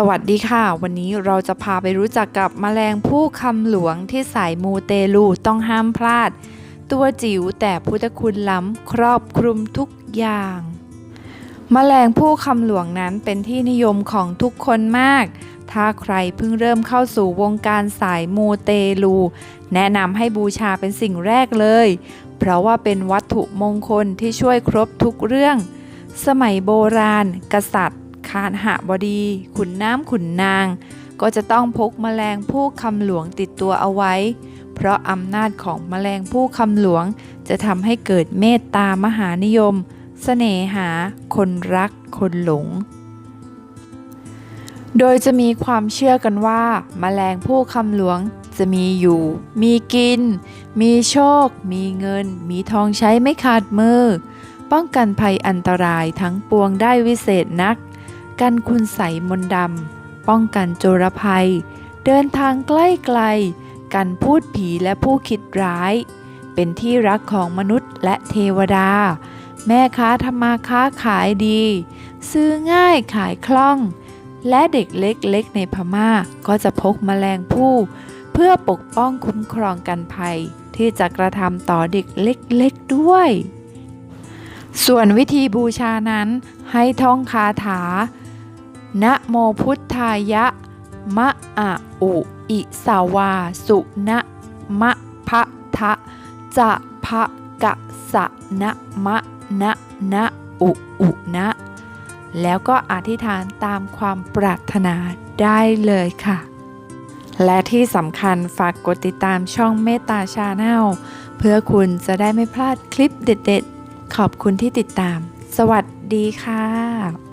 สวัสดีค่ะ วันนี้เราจะพาไปรู้จักกับแมลงผู้คำหลวงที่สายมูเตลูต้องห้ามพลาด ตัวจิ๋วแต่พุทธคุณล้ำครอบคลุมทุกอย่างแมลงผู้คำหลวงนั้นเป็นที่นิยมของทุกคนมาก ถ้าใครเพิ่งเริ่มเข้าสู่วงการสายมูเตลู แนะนำให้บูชาเป็นสิ่งแรกเลย เพราะว่าเป็นวัตถุมงคลที่ช่วยครบทุกเรื่อง สมัยโบราณ กษัตริย์ คานหบดี ขุนน้ำขุนนาง ก็จะต้องพกแมลงผู้คำหลวงติดตัวเอาไว้ เพราะอำนาจของแมลงผู้คำหลวง จะทำให้เกิดเมตตามหานิยมเสน่หา คนรัก คนหลง โดยจะมีความเชื่อกันว่าแมลงผู้คำหลวงจะมีอยู่ มีกิน มีโชค มีเงิน มีทองใช้ไม่ขาดมือ ป้องกันภัยอันตรายทั้งปวงได้วิเศษนัก กันคุณใสมนดำ ป้องกันโจรภัย เดินทางใกล้ไกล กันพูดผีและผู้คิดร้าย เป็นที่รักของมนุษย์และเทวดา แม่ค้าทำมาค้าขายดี ซื้อง่ายขายคล่อง และเด็กเล็กๆในพม่าก็จะพกแมลงผู้ เพื่อปกป้องคุ้มครองกันภัย ที่จะกระทำต่อเด็กเล็กๆด้วยส่วนวิธีบูชานั้นให้ท่องคาถา นะโมพุทธายะ มะอะอุอิสาวา สุนะมะพะทะจะพะกะสะนะมะนะนะอุอุนะ แล้วก็อธิษฐานตามความปรารถนาได้เลยค่ะ และที่สำคัญฝากกดติดตามช่องเมตตาชาแนลเพื่อคุณจะได้ไม่พลาดคลิปเด็ดๆ ขอบคุณที่ติดตาม สวัสดีค่ะ